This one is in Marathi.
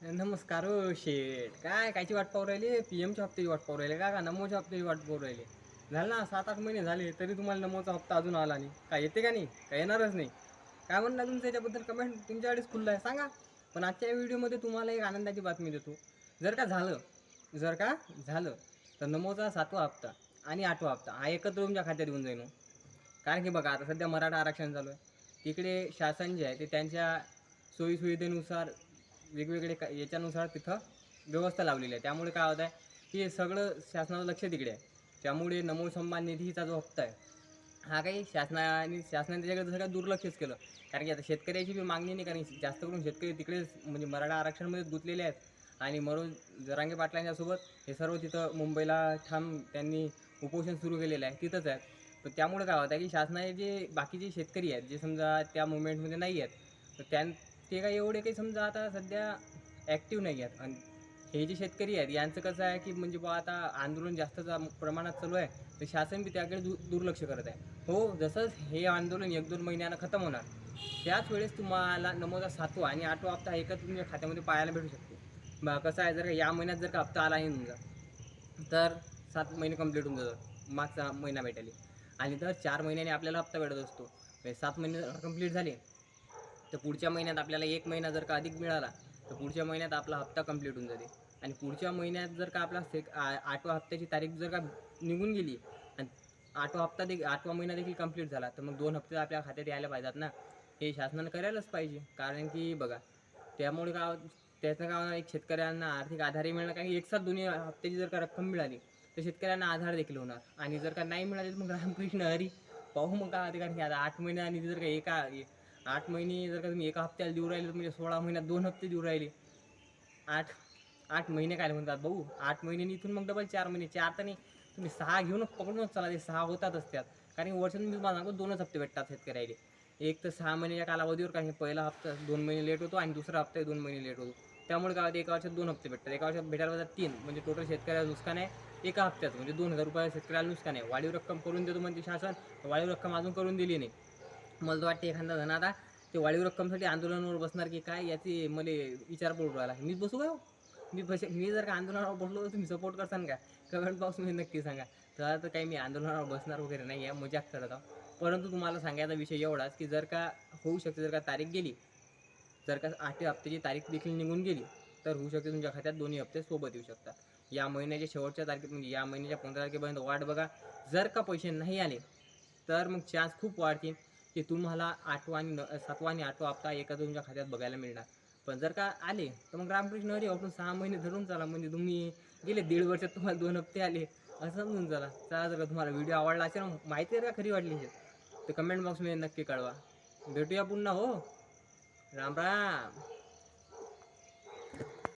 नमस्कार हो शेठ काय कायची वाट पाहू राहिली? पी एमच्या हप्त्याची वाट पाहू राहिले का? का नमोच्या हप्त्याची वाट पाहू राहिले? झालं ना सात आठ महिने झाले तरी तुम्हाला नमोचा हप्ता अजून आला नाही. काय येते का नाही? काय येणारच नाही. काय म्हणणं तुमचं याच्याबद्दल? कमेंट तुमच्याकडेच खुल्लं आहे. सांगा. पण आजच्या व्हिडिओमध्ये तुम्हाला एक आनंदाची बातमी देतो. जर का झालं जर का झालं तर नमोचा सातवा हप्ता आणि आठवा हप्ता हा एकत्र तुमच्या खात्यात येऊन जाईन हो. कारण की बघा आता सध्या मराठा आरक्षण चालू आहे. तिकडे शासन जे आहे ते त्यांच्या सोयीसुविधेनुसार वेगवेगळे का याच्यानुसार तिथं व्यवस्था लावलेली आहे. त्यामुळे काय होत आहे की हे सगळं शासनाचं लक्ष तिकडे आहे. त्यामुळे नमो सन्मान निधीचा जो हप्ता आहे हा काही शासनाने शासनाने त्याच्याकडे सगळं दुर्लक्षच केलं. कारण की आता शेतकऱ्याची बी मागणी नाही कारण जास्त करून शेतकरी तिकडेच म्हणजे मराठा आरक्षणमध्येच गुंतलेले आहेत. आणि म्हणून जरांगे पाटलांच्यासोबत हे सर्व तिथं मुंबईला ठाम त्यांनी उपोषण सुरू केलेलं आहे तिथंच आहे तर त्यामुळे काय होतं की शासनाचे जे बाकीचे शेतकरी आहेत जे समजा त्या मुवमेंटमध्ये नाही आहेत तर त्यां ते काय एवढे काही समजा आता सध्या ॲक्टिव्ह नाही आहेत. आणि हे जे शेतकरी आहेत यांचं कसं आहे की म्हणजे बा आता आंदोलन जास्त प्रमाणात चालू आहे तर शासन बी त्याकडे दु दुर्लक्ष करत आहे. हो जसंच हे आंदोलन एक दोन महिन्यानं खतम होणार त्याच वेळेस तुम्हाला नमोदा सातवा आणि आठवा हप्ता एकच तुमच्या खात्यामध्ये पाहायला भेटू शकतो. बा कसं आहे जर का या महिन्यात जर का हप्ता आला आहे तुमचा तर सात महिने कंप्लीट होऊन जातात. मागचा महिना भेटायला. आणि दर चार महिन्याने आपल्याला हप्ता भेटत असतो. म्हणजे सात महिने कंप्लीट झाले तर पुढच्या महिन्यात आपल्याला एक महिना जर का अधिक मिळाला तर पुढच्या महिन्यात आपला हप्ता कंप्लीट होऊन जाते. आणि पुढच्या महिन्यात जर का आपला सेक आठवा हप्त्याची तारीख जर का निघून गेली आणि आठवा हप्ता देखील आठवा महिना देखील कंप्लीट झाला तर मग दोन हप्ते आपल्या खात्यात यायला पाहिजेत ना. हे शासनानं करायलाच पाहिजे. कारण की बघा त्यामुळे का त्याचं काय होणार, एक शेतकऱ्यांना आर्थिक आधारही मिळणार कारण की एकसाथ दोन्ही हप्त्याची जर का रक्कम मिळाली तर शेतकऱ्यांना आधार देखील होणार. आणि जर का नाही मिळाली तर मग रामकृष्ण हरी पाहू मग काय होते कारण की आता आठ महिने आणि जर का एका आठ महिने जर का तुम्ही एका हप्त्याला देऊ राहिले तर म्हणजे सोळा महिन्यात दोन हप्ते देऊ राहिले. आठ आठ महिने काय म्हणतात भाऊ? आठ महिने इथून मग डबल चार महिने. चार तर नाही तुम्ही सहा घेऊनच पकडूनच चला ते सहा होतातच त्यात कारण वर्षातून मी तुम्हाला सांगतो दोनच हप्ते भेटतात शेतकऱ्याला. एक तर सहा महिन्याच्या कालावधीवर कारण पहिला हप्ता दोन महिने लेट होतो आणि दुसरा हप्ता दोन महिने लेट होतो. त्यामुळे काय होतं एका वर्षात दोन हप्ते भेटतात. एका वर्षात भेटायला जातात तीन म्हणजे टोटल शेतकऱ्याला नुकसान आहे एका हप्त्यात म्हणजे दोन हजार रुपयाला शेतकऱ्याला नुकसान आहे. वाढीव रक्कम करून देतो म्हणजे शासन वाढीव रक्कम अजून करून दिली नाही. मला तर वाटते एखादा जण आता ते वाढीव रक्कमसाठी आंदोलनावर बसणार की काय याची मला विचार पडू राहिला. मी बसू का हो? मी बस मी जर का आंदोलनावर बसलो तर तुम्ही सपोर्ट करसान का? कमेंट बॉक्समध्ये नक्की सांगा. तर आता काही मी आंदोलनावर बसणार वगैरे नाही आहे मजाक करत आहो. परंतु तुम्हाला सांगायचा विषय एवढाच की जर का होऊ शकते जर का तारीख गेली जर का आठव्या हप्त्याची तारीख देखील निघून गेली तर होऊ शकते तुमच्या खात्यात दोन्ही हप्ते सोबत येऊ शकतात. या महिन्याच्या शेवटच्या तारखेत म्हणजे या महिन्याच्या पंधरा तारखेपर्यंत वाट बघा. जर का पैसे नाही आले तर मग चान्स खूप वाढतील. की तुम्हाला आठवा आणि न सातवा आणि आठवा हप्ता एका तुमच्या खात्यात बघायला मिळणार. पण जर का आले तर मग रामकृष्ण हरी हो, आपण सहा महिने धरून चला. म्हणजे तुम्ही गेले दीड वर्षात तुम्हाला दोन हप्ते आले असं समजून चला. चला जर का तुम्हाला व्हिडिओ आवडला असेल माहिती आहे का खरी वाटली असेल तर कमेंट बॉक्समध्ये नक्की कळवा. भेटूया पुन्हा हो. राम राम.